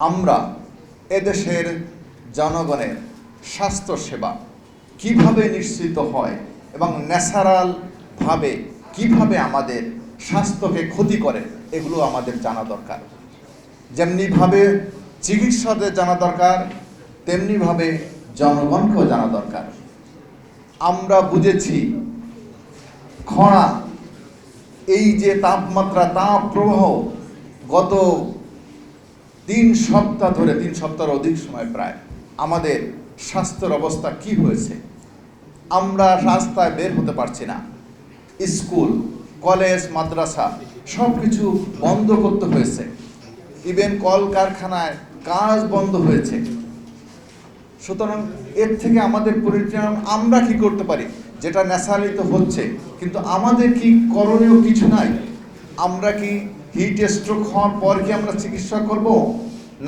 আমরা এদেশের জনগণের স্বাস্থ্য সেবা কীভাবে নিশ্চিত হয় এবং ন্যাচারালভাবে কীভাবে আমাদের স্বাস্থ্যকে ক্ষতি করে, এগুলো আমাদের জানা দরকার। যেমনিভাবে চিকিৎসকদের জানা দরকার, তেমনিভাবে জনগণকেও জানা দরকার। আমরা বুঝেছি, খরা, এই যে তাপমাত্রা তাপ প্রবাহ গত তিন সপ্তাহ ধরে, তিন সপ্তাহের অধিক সময় প্রায় আমাদের স্বাস্থ্যের অবস্থা কি হয়েছে? আমরা রাস্তায় বের হতে পারছি না। স্কুল, কলেজ, মাদ্রাসা সব কিছু বন্ধ করতে হয়েছে। ইভেন কল কারখানায় কাজ বন্ধ হয়েছে। সুতরাং এর থেকে আমাদের পরিত্রাণ আমরা কি করতে পারি? যেটা ন্যাচারালি তো হচ্ছে, কিন্তু আমাদের কি করণীয় কিছু নাই? আমরা কি হিট স্ট্রোক হওয়ার পর কি আমরা চিকিৎসা করব?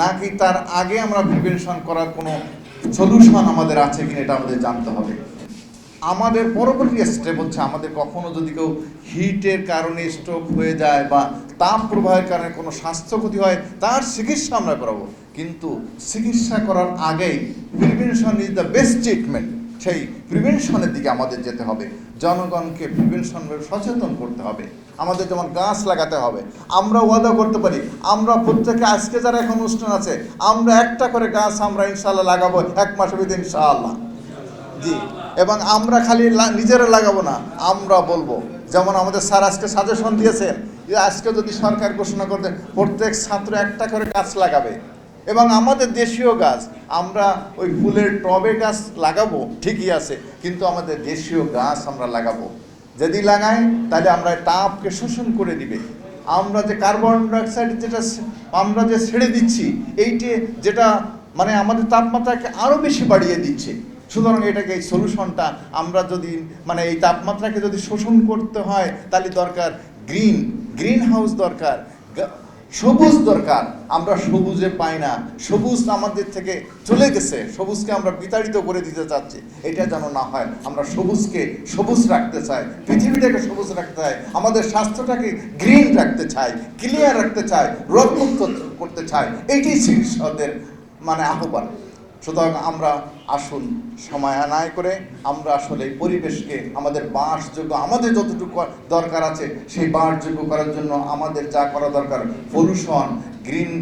নাকি তার আগে আমরা প্রিভেনশন করার কোনো সলিউশন আমাদের আছে কিনা এটা আমাদের জানতে হবে। আমাদের পরবর্তী স্টেপ হচ্ছে আমাদের কখনো যদি কেউ হিটের কারণে স্ট্রোক হয়ে যায় বা তাপ প্রবাহের কারণে কোনো স্বাস্থ্য ক্ষতি হয়, তার চিকিৎসা আমরা করাবো। কিন্তু চিকিৎসা করার আগেই prevention is the best treatment সেই প্রিভেনশনের দিকে আমাদের যেতে হবে। জনগণকে প্রিভেনশন সচেতন করতে হবে। আমাদের যেমন গাছ লাগাতে হবে, আমরা ওয়াদা করতে পারি, আমরা প্রত্যেকে আজকে যারা এখন অনুষ্ঠান আছে, আমরা একটা করে গাছ আমরা ইনশাল্লাহ লাগাবো এক মাসের ভিতরে ইনশাআল্লাহ। জি, এবং আমরা খালি নিজেরা লাগাবো না, আমরা বলব। যেমন আমাদের স্যার আজকে সাজেশন দিয়েছেন যে আজকে যদি সরকার ঘোষণা করতে, প্রত্যেক ছাত্র একটা করে গাছ লাগাবে। এবং আমাদের দেশীয় গাছ, আমরা ওই ফুলের টবে গাছ লাগাবো, ঠিকই আছে, কিন্তু আমাদের দেশীয় গাছ আমরা লাগাবো। যদি লাগাই, তাহলে আমরা তাপকে শোষণ করে দিবে। আমরা যে কার্বন ডাইঅক্সাইড যেটা আমরা যে ছেড়ে দিচ্ছি, এইটি যেটা মানে আমাদের তাপমাত্রাকে আরও বেশি বাড়িয়ে দিচ্ছে। সুতরাং এটাকে এই সলিউশনটা আমরা যদি মানে এই তাপমাত্রাকে যদি শোষণ করতে হয়, তাহলে দরকার গ্রিন গ্রিন হাউস দরকার। সবুজ দরকার। আমরা সবুজে পাই না। সবুজ আমাদের থেকে চলে গেছে। সবুজকে আমরা বিতাড়িত করে দিতে চাচ্ছি। এটা যেন না হয়। আমরা সবুজকে সবুজ রাখতে চাই। পৃথিবীটাকে সবুজ রাখতে চাই। আমাদের স্বাস্থ্যটাকে গ্রিন রাখতে চাই। ক্লিয়ার রাখতে চাই। রোগমুক্ত করতে চাই। এটি চিকিৎসকদের মানে আহ্বান। সুতরাং আমরা আসুন সময় আনায় করে, আমরা আসলে এই পরিবেশকে, আমাদের বাসযোগ্য, আমাদের যতটুকু দরকার আছে, সেই বাসযোগ্য করার জন্য আমাদের যা করা দরকার পলিউশন গ্রিন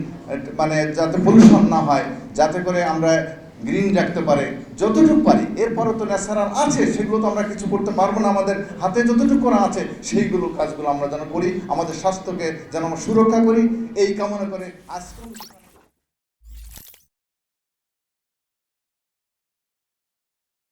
মানে যাতে পলিউশন না হয়, যাতে করে আমরা গ্রিন রাখতে পারে, যতটুকু পারি। এরপরও তো ন্যাচারাল আছে, সেগুলো তো আমরা কিছু করতে পারব না, আমাদের হাতে যতটুকু করা আছে, সেইগুলো কাজগুলো আমরা যেন করি, আমাদের স্বাস্থ্যকে যেন আমরা সুরক্ষা করি, এই কামনা করে আজকে